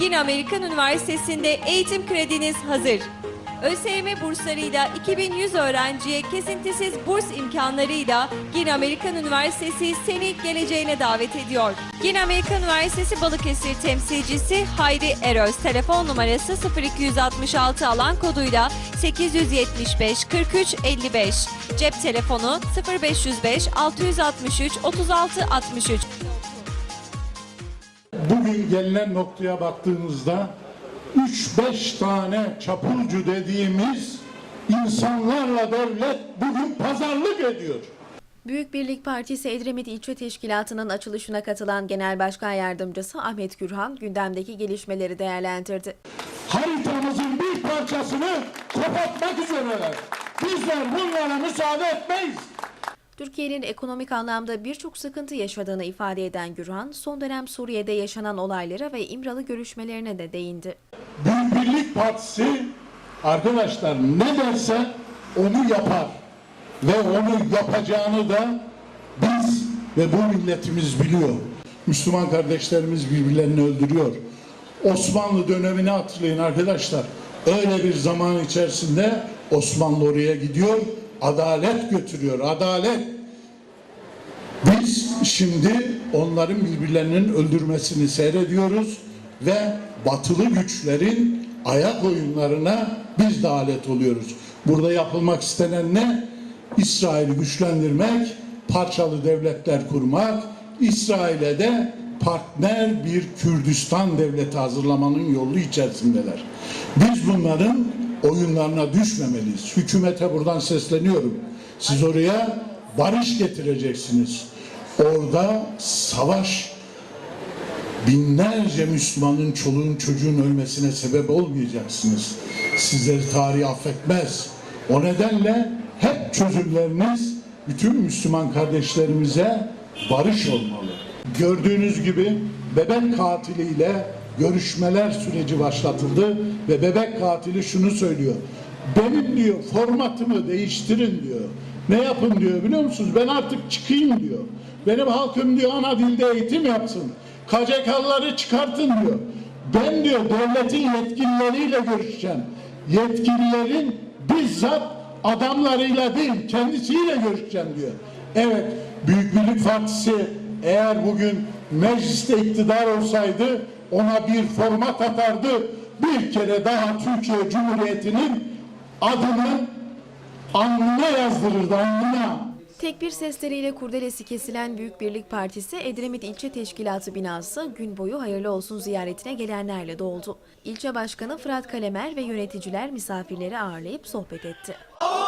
Yine Amerikan Üniversitesi'nde eğitim krediniz hazır. ÖSYM burslarıyla 2100 öğrenciye kesintisiz burs imkanlarıyla Yine Amerikan Üniversitesi seni geleceğine davet ediyor. Yine Amerikan Üniversitesi Balıkesir temsilcisi Hayri Eröz telefon numarası 0266 alan koduyla 875 43 55 cep telefonu 0505 663 36 63 Bugün gelinen noktaya baktığımızda 3-5 tane çapulcu dediğimiz insanlarla devlet bugün pazarlık ediyor. Büyük Birlik Partisi Edremit İlçe Teşkilatı'nın açılışına katılan Genel Başkan Yardımcısı Ahmet Gürhan gündemdeki gelişmeleri değerlendirdi. Haritamızın bir parçasını kopartmak üzereler. Bizler bunlara müsaade etmeyiz. Türkiye'nin ekonomik anlamda birçok sıkıntı yaşadığını ifade eden Gürhan, son dönem Suriye'de yaşanan olaylara ve İmralı görüşmelerine de değindi. Büyük Birlik Partisi arkadaşlar ne derse onu yapar. Ve onu yapacağını da biz ve bu milletimiz biliyor. Müslüman kardeşlerimiz birbirlerini öldürüyor. Osmanlı dönemini hatırlayın arkadaşlar. Öyle bir zaman içerisinde Osmanlı oraya gidiyor, adalet götürüyor, adalet. Biz şimdi onların birbirlerinin öldürmesini seyrediyoruz ve batılı güçlerin ayak oyunlarına biz de alet oluyoruz. Burada yapılmak istenen ne? İsrail'i güçlendirmek, parçalı devletler kurmak, İsrail'e de partner bir Kürdistan devleti hazırlamanın yolu içerisindeler. Biz bunların oyunlarına düşmemeliyiz. Hükümete buradan sesleniyorum. Siz oraya barış getireceksiniz. Orada savaş binlerce Müslümanın çoluğun çocuğun ölmesine sebep olmayacaksınız. Sizleri tarih affetmez. O nedenle hep çözümleriniz bütün Müslüman kardeşlerimize barış olmalı. Gördüğünüz gibi bebek katiliyle görüşmeler süreci başlatıldı ve bebek katili şunu söylüyor. Benim diyor formatımı değiştirin diyor. Ne yapın diyor biliyor musunuz? Ben artık çıkayım diyor. Benim halkım diyor ana dilde eğitim yapsın. KCK'lıları çıkartın diyor. Ben diyor devletin yetkilileriyle görüşeceğim. Yetkililerin bizzat adamlarıyla değil kendisiyle görüşeceğim diyor. Evet Büyük Birlik Partisi eğer bugün mecliste iktidar olsaydı ona bir format atardı. Bir kere daha Türkiye Cumhuriyeti'nin adını alnına yazdırırdı alnına. Tekbir sesleriyle kurdelesi kesilen Büyük Birlik Partisi Edremit İlçe Teşkilatı binası gün boyu hayırlı olsun ziyaretine gelenlerle doldu. İlçe Başkanı Fırat Kalemer ve yöneticiler misafirleri ağırlayıp sohbet etti. Allah